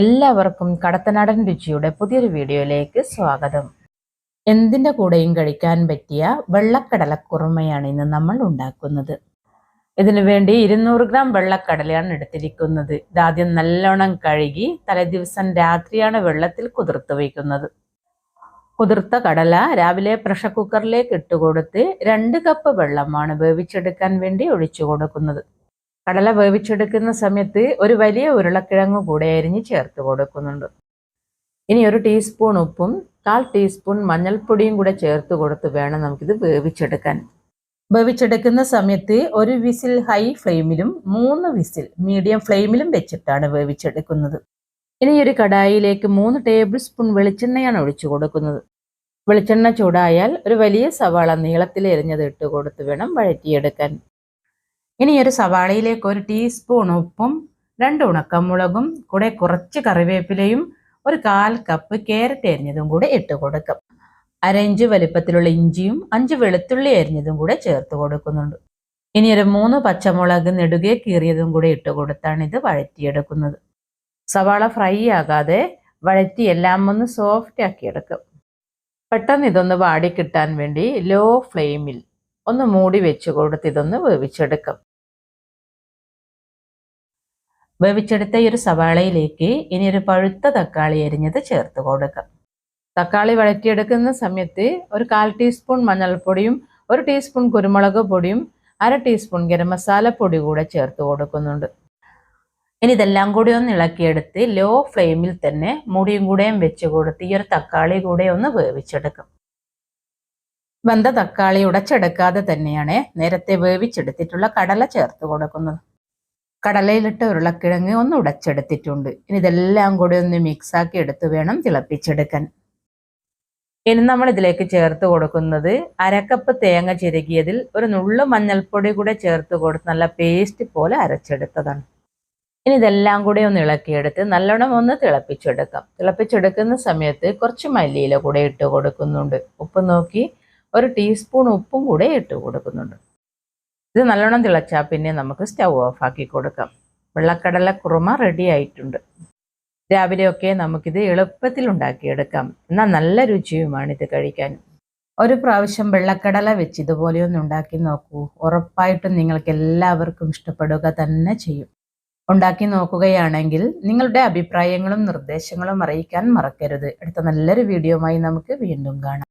എല്ലാവർക്കും കടത്തനാടൻ രുചിയുടെ പുതിയൊരു വീഡിയോയിലേക്ക് സ്വാഗതം. എന്തിന്റെ കൂടെയും കഴിക്കാൻ പറ്റിയ വെള്ളക്കടലക്കുറുമയാണ് ഇന്ന് നമ്മൾ ഉണ്ടാക്കുന്നത്. ഇതിനു വേണ്ടി ഇരുന്നൂറ് ഗ്രാം വെള്ളക്കടലയാണ് എടുത്തിരിക്കുന്നത്. ഇതാദ്യം നല്ലോണം കഴുകി തലേദിവസം രാത്രിയാണ് വെള്ളത്തിൽ കുതിർത്ത് വയ്ക്കുന്നത്. കുതിർത്ത കടല രാവിലെ പ്രഷർ കുക്കറിലേക്ക് ഇട്ടുകൊടുത്ത് രണ്ട് കപ്പ് വെള്ളമാണ് വേവിച്ചെടുക്കാൻ വേണ്ടി ഒഴിച്ചു കൊടുക്കുന്നത്. കടല വേവിച്ചെടുക്കുന്ന സമയത്ത് ഒരു വലിയ ഉരുളക്കിഴങ്ങ് കൂടെ അരിഞ്ഞ് ചേർത്ത് കൊടുക്കുന്നുണ്ട്. ഇനി ഒരു ടീസ്പൂൺ ഉപ്പും കാൽ ടീസ്പൂൺ മഞ്ഞൾപ്പൊടിയും കൂടെ ചേർത്ത് കൊടുത്ത് വേണം നമുക്കിത് വേവിച്ചെടുക്കാൻ. വേവിച്ചെടുക്കുന്ന സമയത്ത് ഒരു വിസിൽ ഹൈ ഫ്ലെയിമിലും മൂന്ന് വിസിൽ മീഡിയം ഫ്ലെയിമിലും വെച്ചിട്ടാണ് വേവിച്ചെടുക്കുന്നത്. ഇനി ഒരു കടായിലേക്ക് മൂന്ന് ടേബിൾ സ്പൂൺ വെളിച്ചെണ്ണയാണ് ഒഴിച്ചു കൊടുക്കുന്നത്. വെളിച്ചെണ്ണ ചൂടായാൽ ഒരു വലിയ സവാള നീളത്തിൽ എരിഞ്ഞത് ഇട്ട് കൊടുത്ത് വേണം വഴറ്റിയെടുക്കാൻ. ഇനി ഒരു സവാളയിലേക്ക് ഒരു ടീസ്പൂൺ ഉപ്പും രണ്ട് ഉണക്കമുളകും കൂടെ കുറച്ച് കറിവേപ്പിലയും ഒരു കാൽ കപ്പ് ക്യാരറ്റ് അരിഞ്ഞതും കൂടെ ഇട്ട് കൊടുക്കും. അരഞ്ച് വലിപ്പത്തിലുള്ള ഇഞ്ചിയും അഞ്ച് വെളുത്തുള്ളി അരിഞ്ഞതും കൂടെ ചേർത്ത് കൊടുക്കുന്നുണ്ട്. ഇനി ഒരു മൂന്ന് പച്ചമുളക് നെടുകെ കീറിയതും കൂടെ ഇട്ട് കൊടുത്താണ് ഇത് വഴറ്റിയെടുക്കുന്നത്. സവാള ഫ്രൈ ആകാതെ വഴറ്റി എല്ലാം ഒന്ന് സോഫ്റ്റ് ആക്കിയെടുക്കും. പെട്ടെന്ന് ഇതൊന്ന് വാടി കിട്ടാൻ വേണ്ടി ലോ ഫ്ലെയിമിൽ ഒന്ന് മൂടി വെച്ച് കൊടുത്ത് ഇതൊന്ന് വേവിച്ചെടുക്കും. വേവിച്ചെടുത്ത ഈ ഒരു സവാളയിലേക്ക് ഇനി ഒരു പഴുത്ത തക്കാളി അരിഞ്ഞത് ചേർത്ത് കൊടുക്കാം. തക്കാളി വഴറ്റിയെടുക്കുന്ന സമയത്ത് ഒരു കാൽ ടീസ്പൂൺ മഞ്ഞൾപ്പൊടിയും ഒരു ടീസ്പൂൺ കുരുമുളക് പൊടിയും അര ടീസ്പൂൺ ഗരം മസാല പൊടി കൂടെ ചേർത്ത് കൊടുക്കുന്നുണ്ട്. ഇനി ഇതെല്ലാം കൂടി ഒന്ന് ഇളക്കിയെടുത്ത് ലോ ഫ്ലെയിമിൽ തന്നെ മുടിയും കൂടെയും വെച്ച് കൊടുത്ത് ഈ ഒരു തക്കാളി കൂടെ ഒന്ന് വേവിച്ചെടുക്കും. വെന്ത തക്കാളി ഉടച്ചെടുക്കാതെ തന്നെയാണ് നേരത്തെ വേവിച്ചെടുത്തിട്ടുള്ള കടല ചേർത്ത് കൊടുക്കുന്നത്. കടലയിലിട്ട ഉരുളക്കിഴങ്ങ് ഒന്ന് ഉടച്ചെടുത്തിട്ടുണ്ട്. ഇനി ഇതെല്ലാം കൂടി ഒന്ന് മിക്സാക്കി എടുത്ത് വേണം തിളപ്പിച്ചെടുക്കാൻ. ഇനി നമ്മൾ ഇതിലേക്ക് ചേർത്ത് കൊടുക്കുന്നത് അരക്കപ്പ് തേങ്ങ ചിരകിയതിൽ ഒരു നുള്ളു മഞ്ഞൾപ്പൊടി കൂടെ ചേർത്ത് കൊടുത്ത് നല്ല പേസ്റ്റ് പോലെ അരച്ചെടുത്തതാണ്. ഇനി ഇതെല്ലാം കൂടി ഒന്ന് ഇളക്കിയെടുത്ത് നല്ലോണം ഒന്ന് തിളപ്പിച്ചെടുക്കാം. തിളപ്പിച്ചെടുക്കുന്ന സമയത്ത് കുറച്ച് മല്ലിയില കൂടെ ഇട്ട് കൊടുക്കുന്നുണ്ട്. ഉപ്പ് നോക്കി ഒരു ടീസ്പൂൺ ഉപ്പും കൂടെ ഇട്ട് കൊടുക്കുന്നുണ്ട്. ഇത് നല്ലോണം തിളച്ചാൽ പിന്നെ നമുക്ക് സ്റ്റൗ ഓഫ് ആക്കി കൊടുക്കാം. വെള്ളക്കടല കുറുമ റെഡി ആയിട്ടുണ്ട്. രാവിലെയൊക്കെ നമുക്കിത് എളുപ്പത്തിൽ ഉണ്ടാക്കിയെടുക്കാം. എന്നാൽ നല്ല രുചിയുമാണ് ഇത് കഴിക്കാൻ. ഒരു പ്രാവശ്യം വെള്ളക്കടല വെച്ച് ഇതുപോലെ ഒന്ന് ഉണ്ടാക്കി നോക്കൂ. ഉറപ്പായിട്ടും നിങ്ങൾക്ക് എല്ലാവർക്കും ഇഷ്ടപ്പെടുക തന്നെ ചെയ്യും. ഉണ്ടാക്കി നോക്കുകയാണെങ്കിൽ നിങ്ങളുടെ അഭിപ്രായങ്ങളും നിർദ്ദേശങ്ങളും അറിയിക്കാൻ മറക്കരുത്. അടുത്ത നല്ലൊരു വീഡിയോയുമായി നമുക്ക് വീണ്ടും കാണാം.